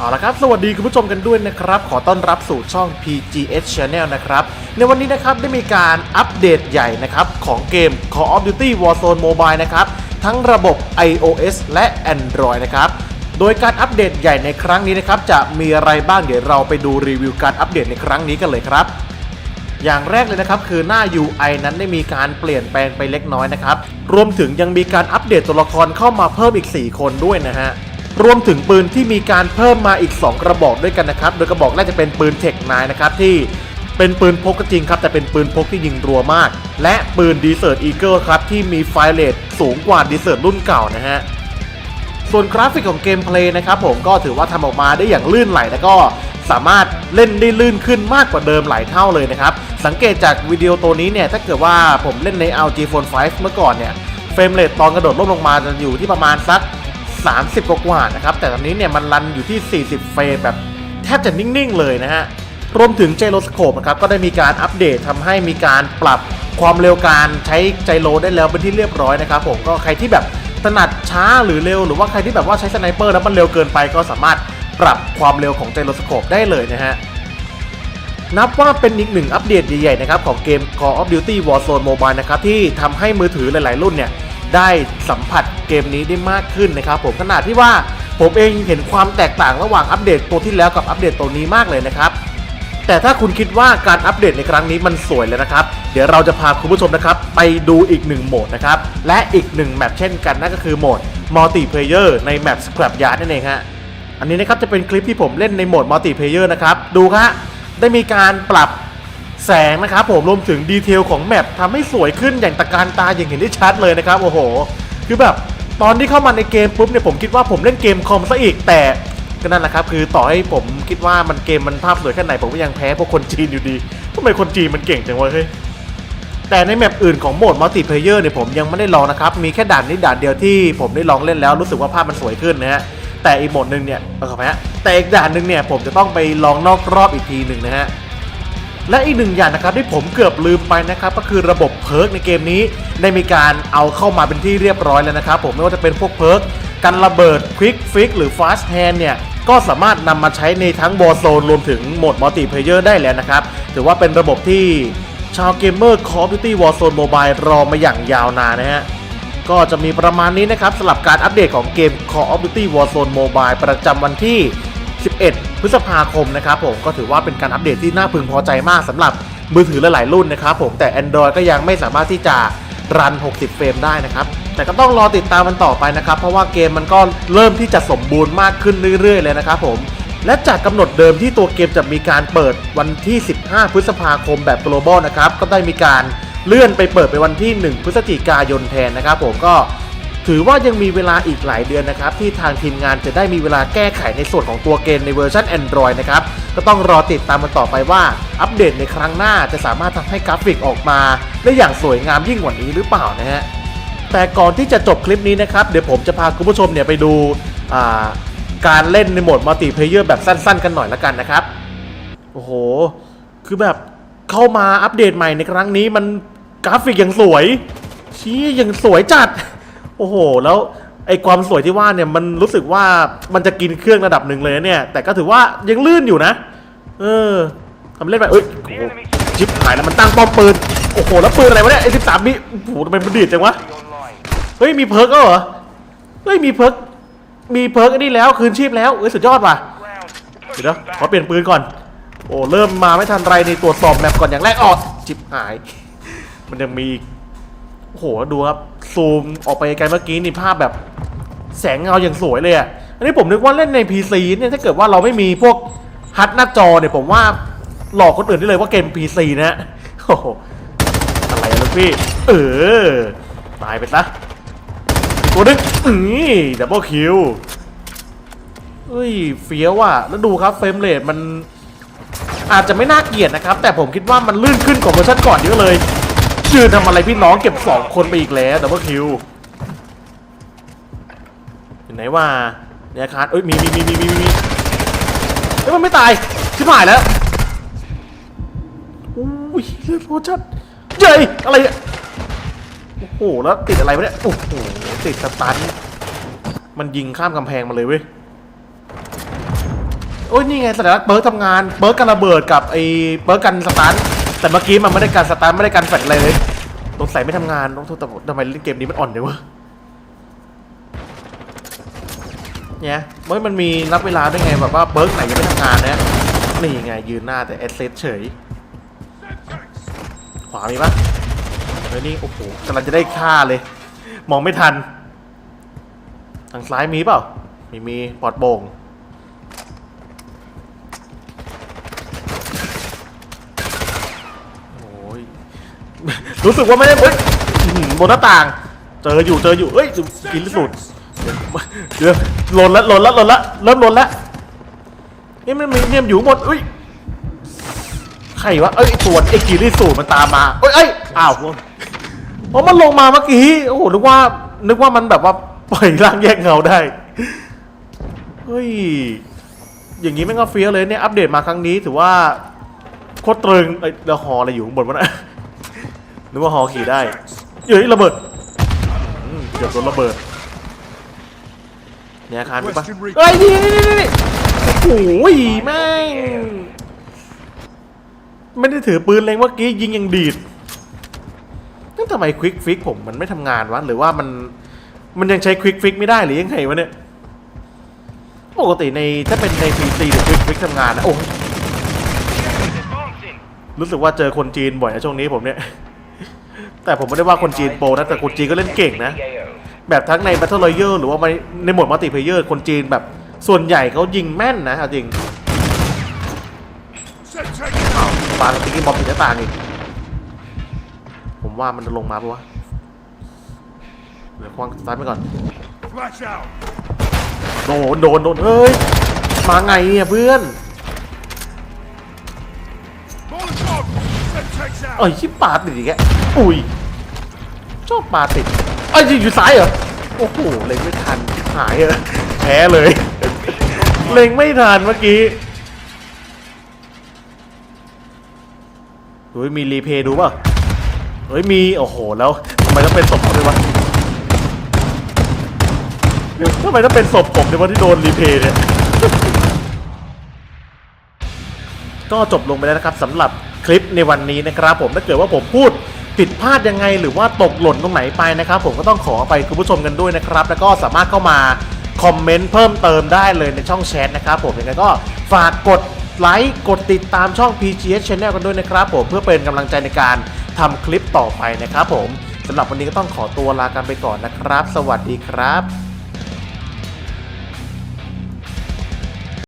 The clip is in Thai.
เอาละครับ สวัสดีคุณผู้ชมกันด้วยนะครับ ขอต้อนรับสู่ช่อง PGS Channel นะครับ ในวันนี้นะครับได้มีการอัปเดตใหญ่นะครับ ของเกม Call of Duty Warzone Mobile นะครับ ทั้งระบบ iOS และ Android นะครับ โดยการอัปเดตใหญ่ในครั้งนี้นะครับ จะมีอะไรบ้างเดี๋ยวเราไปดูรีวิวการอัปเดตในครั้งนี้กันเลยครับอย่างแรกเลยนะครับคือหน้า UI นั้นได้มีการเปลี่ยนแปลงไปเล็กน้อยนะครับ รวมถึงยังมีการอัปเดตตัวละครเข้ามาเพิ่มอีก 4 คนด้วยนะฮะ รวมถึงปืนที่มีการเพิ่มมาอีก 2 กระบอกด้วยกันนะครับ โดยกระบอกแรกจะเป็นปืนเทคนายนะครับที่เป็นปืนพกก็จริงครับ แต่เป็นปืนพกที่ยิงรัวมาก และปืนดีเซอร์อีเกิลครับ ที่มีไฟเรทสูงกว่าดีเซอร์รุ่นเก่านะฮะส่วนกราฟิกของเกมเพลย์นะครับผมก็ถือว่าทำออกมาได้อย่างลื่นไหลแล้วก็สามารถเล่นได้ลื่นขึ้นมากกว่าเดิมหลายเท่าเลยนะครับ สังเกตจากวิดีโอตัวนี้เนี่ย ถ้าเกิดว่าผมเล่นใน LG Phone 5 เมื่อก่อนเนี่ย เฟรมเรทตอนกระโดดล่มลงมาจะอยู่ที่ประมาณสัก 30 กว่าๆนะครับ แต่ตอนนี้เนี่ยมันรันอยู่ที่ 40 เฟรมแบบแทบจะนิ่ง ๆ เลยนะฮะ รวมถึงไจโรสโคปนะครับ ก็ได้มีการอัปเดตทำให้มีการปรับความเร็วการใช้ไจโรได้แล้วเป็นที่เรียบร้อยนะครับผมก็ใครที่แบบถนัดช้าหรือเร็ว หรือว่าใครที่แบบว่าใช้สไนเปอร์แล้วมันเร็วเกินไปก็สามารถปรับความเร็วของไจโรสโคปได้เลยนะฮะนับว่าเป็นอีกหนึ่งอัปเดตใหญ่ๆนะครับของเกม Call of Duty Warzone Mobile นะครับที่ทำให้มือถือหลายๆรุ่นเนี่ย ได้สัมผัสเกมนี้ได้มากขึ้นนะครับผมขนาดที่ว่าผมเองเห็นความแตกต่างระหว่างอัปเดตตัวที่แล้วกับอัปเดตตัวนี้มากเลยนะครับ แต่ถ้าคุณคิดว่าการอัปเดตในครั้งนี้มันสวยเลยนะครับ เดี๋ยวเราจะพาคุณผู้ชมนะครับ ไปดูอีกหนึ่งโหมดนะครับ และอีกหนึ่งแมปเช่นกันนั่นก็คือโหมดมัลติเพลเยอร์ในแมป Scrap Yard นั่นเองฮะอันนี้นะครับจะเป็นคลิปที่ผมเล่นในโหมดมัลติเพลเยอร์นะครับดูครับได้มีการปรับ แสงนะครับผมรวมถึงดีเทลของแมปทำให้สวยขึ้นอย่างตะการตาอย่างเห็นได้ชัดเลยนะครับโอ้โห คือแบบตอนที่เข้ามาในเกมปุ๊บเนี่ยผมคิดว่าผมเล่นเกมคอมซะอีกแต่ก็นั่นแหละครับคือต่อให้ผมคิดว่ามันเกมมันภาพสวยแค่ไหนผมก็ยังแพ้พวกคนจีนอยู่ดีทำไมคนจีนมันเก่งจังวะเฮ้ยแต่ในแมปอื่นของโหมดมัลติเพลเยอร์เนี่ยผมยังไม่ได้ลองนะครับ มีแค่ด่านนี้ด่านเดียวที่ผมได้ลองเล่นแล้วรู้สึกว่าภาพมันสวยขึ้นนะฮะแต่อีกโหมดหนึ่งเนี่ยเออครับฮะแต่อีกด่านหนึ่งเนี่ยผมจะต้องไปลองนอกรอบอีกทีหนึ่งนะฮะ และอีกหนึ่งอย่างนะครับที่ผมเกือบลืมไปนะครับก็คือระบบเพิร์กในเกมนี้ได้มีการเอาเข้ามาเป็นที่เรียบร้อยแล้วนะครับผมไม่ว่าจะเป็นพวกเพิร์กกันระเบิดควิกฟิกหรือฟาสแ a นเนี่ยก็สามารถนำมาใช้ในทั้งบอโซนรวมถึงโหมดมัลติเพลเยอร์ได้แล้วนะครับถือว่าเป็นระบบที่ชาวเกมเมอร์ Call of Duty Warzone Mobile รอมาอย่างยาวนานนะฮะก็จะมีประมาณนี้นะครับสำหรับการอัปเดตของเกม Call of Duty Warzone Mobile ประจำวันที่ 11 พฤษภาคมนะครับผมก็ถือว่าเป็นการอัปเดตที่น่าพึงพอใจมากสำหรับมือถือหลายๆรุ่นนะครับผมแต่ Android ก็ยังไม่สามารถที่จะรัน 60 เฟรมได้นะครับ แต่ก็ต้องรอติดตามมันต่อไปนะครับ เพราะว่าเกมมันก็เริ่มที่จะสมบูรณ์มากขึ้นเรื่อย ๆ เลยนะครับผม และจากกำหนดเดิมที่ตัวเกมจะมีการเปิดวันที่ 15 พฤษภาคมแบบ global นะครับ ก็ได้มีการเลื่อนไปเปิดไปวันที่ 1 พฤศจิกายนแทนนะครับผมก็ ถือว่ายังมีเวลาอีกหลายเดือนนะครับ ที่ทางทีมงานจะได้มีเวลาแก้ไขในส่วนของตัวเกมในเวอร์ชัน Android นะครับ ก็ต้องรอติดตามมันต่อไปว่า อัปเดตในครั้งหน้าจะสามารถทำให้กราฟิกออกมา ได้อย่างสวยงามยิ่งกว่านี้หรือเปล่านะฮะแต่ก่อนที่จะจบคลิปนี้นะครับ เดี๋ยวผมจะพาคุณผู้ชมเนี่ยไปดูการเล่นในโหมดมัลติเพลเยอร์แบบสั้น ๆ กันหน่อยละกันนะครับ โอ้โห คือแบบเข้ามาอัปเดตใหม่ในครั้งนี้มันกราฟิกยังสวยชี้ยังสวยจัด โอ้โห แล้วไอความสวยที่ว่าเนี่ยมันรู้สึกว่ามันจะกินเครื่องระดับหนึ่งเลยนะเนี่ย แต่ก็ถือว่ายังลื่นอยู่นะ เออทำเล่นไปเอ้ยโอ้โหชิปหายแล้วมันตั้งป้อมปืน โอ้โห แล้วปืนอะไรวะเนี่ยไอสิบสามมิโอ้โหทำไมมันดีดจังวะ เฮ้ย มีเพิร์กแล้วเหรอ เฮ้ย มีเพิร์ก มีเพิร์กอันนี้แล้วคืนชีพแล้วเอ้ยสุดยอดว่ะ เดี๋ยวนะขอเปลี่ยนปืนก่อน โอ้เริ่มมาไม่ทันไรในตรวจสอบแมปก่อนอย่างแรกออกจิบหาย มันยังมีโอ้โหดูครับ ซูมออกไปไกลเมื่อกี้นี่ภาพแบบแสงเงาอย่างสวยเลยอะ อันนี้ผมนึกว่าเล่นใน PC เนี่ยถ้าเกิดว่าเราไม่มีพวกฮัดหน้าจอเนี่ยผมว่าหลอกคนอื่นได้เลยว่าเกม PC นะฮะโอ้โหอะไรอะลูกพี่ เออ ตายไปซะตัวนึงอือดับเบิลคิวเฮ้ยเฟี้ยวอะ แล้วดูครับเฟรมเรทมันอาจจะไม่น่าเกลียดนะครับ แต่ผมคิดว่ามันลื่นขึ้นกว่าเวอร์ชันก่อนเยอะเลย ชื่อทำอะไรพี่น้องเก็บ2คนไปอีกแล้วดับเบิลคิวเห็นไหนว่าเนี่ยคาร์ดเอ้ยมีมีมีมีมีมีเอ้ยมันไม่ตายชิบหายแล้วอุ้ยเลือดโพชัดเย้ยอะไรเนี่ยโอ้โหแล้วติดอะไรวะเนี่ยโอ้โหติดสตันมันยิงข้ามกำแพงมาเลยเว้ยโอ้ยนี่ไงสัญลักษณ์เบิร์กทำงานเบิร์กกันระเบิดกับไอ้เบิร์กกันสตัน แต่เมื่อกี้มันไม่ได้การสตันไม่ได้การแฟลชอะไรเลยสงสัยไม่ทำงานต้องโทษแต่ทำไมเล่นเกมนี้มันอ่อนเดี๋ยววะเนี่ยเมื่อมันมีนับเวลาด้วยไงแบบว่าเบิร์กไหนยังไม่ทำงานเนะนี่ไงยืนหน้าแต่เอสเซเฉย ขวามีปะเฮ้ยนี่โอ้โหกำลังจะได้ฆ่าเลย มองไม่ทัน ทางซ้ายมีเปล่า มีมีปอดโป่ง รู้สึกว่าไม่ได้เฮ้ยอื้อหือบนหน้าต่าง เจออยู่เจออยู่เอ้ยกินสุดเดี๋ยวหล่นละหล่นละหล่นละเริ่มหล่นละนี่มันมีเนี่ยอยู่ข้างบนอุ้ยใครวะเอ้ยไอ้ตัวไอ้กีรีสูตรมันตามมาเอ้ยเอ้ยอ้าวเพราะมันลงมาเมื่อกี้โอ้โหนึกว่านึกว่ามันแบบว่าปล่อยร่างแยกเงาได้เฮ้ยอย่างนี้แม่ก็เฟี้ยวเลยเนี่ยอัปเดตมาครั้งนี้ถือว่าโคตรตรึงเอ้ยแล้วฮออะไรอยู่ข้างบนวะนะ นึกว่าฮอขี่ได้เฮ้ยระเบิดอืมเกือบโดนระเบิดเนี่ยอาคารมีปะเฮ้ยนี่นี่นี่นี่โอ้โหแม่งไม่ได้ถือปืนเลยเมื่อกี้ยิงยังดีดนั่นทำไมควิกฟิกผมมันไม่ทำงานวะหรือว่ามันมันยังใช้ควิกฟิกไม่ได้หรือยังไงวะเนี่ยปกติในถ้าเป็นใน PC หรือควิกฟิกทำงานนะโอ้รู้สึกว่าเจอคนจีนบ่อยนะช่วงนี้ผมเนี่ย แต่ผมไม่ได้ว่าคนจีนโปรนะแต่คนจีนก็เล่นเก่งนะ แบบทั้งใน Battle Royale หรือว่าในโหมดมัลติเพเยอร์คนจีนแบบส่วนใหญ่เขายิงแม่นนะจริงอ้าวปาติ๊กกี้บอมปิดหน้าต่างอีกผมว่ามันจะลงมาปะวะเดี๋ยวควางสตาร์ไปก่อนโดนโดนโดนเฮ้ยมาไงเนี่ยเพื่อน เอ้ยชิบปาติดอีกแกอุ้ยชอบปาติดเอ้ยอยู่ซ้ายเหรอโอ้โหเล็งไม่ทันหายเหรอแพ้เลย เล็งไม่ทันเมื่อกี้เฮ้ยมีรีเพย์ดูป่ะเฮ้ยมีโอ้โหแล้วทำไมต้องเป็นศพผมด้วยวะทำไมต้องเป็นศพผมในวันที่โดนรีเพย์เนี่ย ก็จบลงไปแล้วนะครับสำหรับคลิปในวันนี้นะครับ ผมถ้าเกิดว่าผมพูดผิดพลาดยังไง หรือว่าตกหล่นตรงไหนไปนะครับ ผมก็ต้องขอไปคุณผู้ชมกันด้วยนะครับ แล้วก็สามารถเข้ามาคอมเมนต์เพิ่มเติมได้เลยในช่องแชทนะครับผมยังไงก็ฝากกดไลค์กดติดตามช่อง PGS Channel กันด้วยนะครับผมเพื่อเป็นกำลังใจในการทำคลิปต่อไปนะครับผมสำหรับวันนี้ก็ต้องขอตัวลากันไปก่อนนะครับ สวัสดีครับ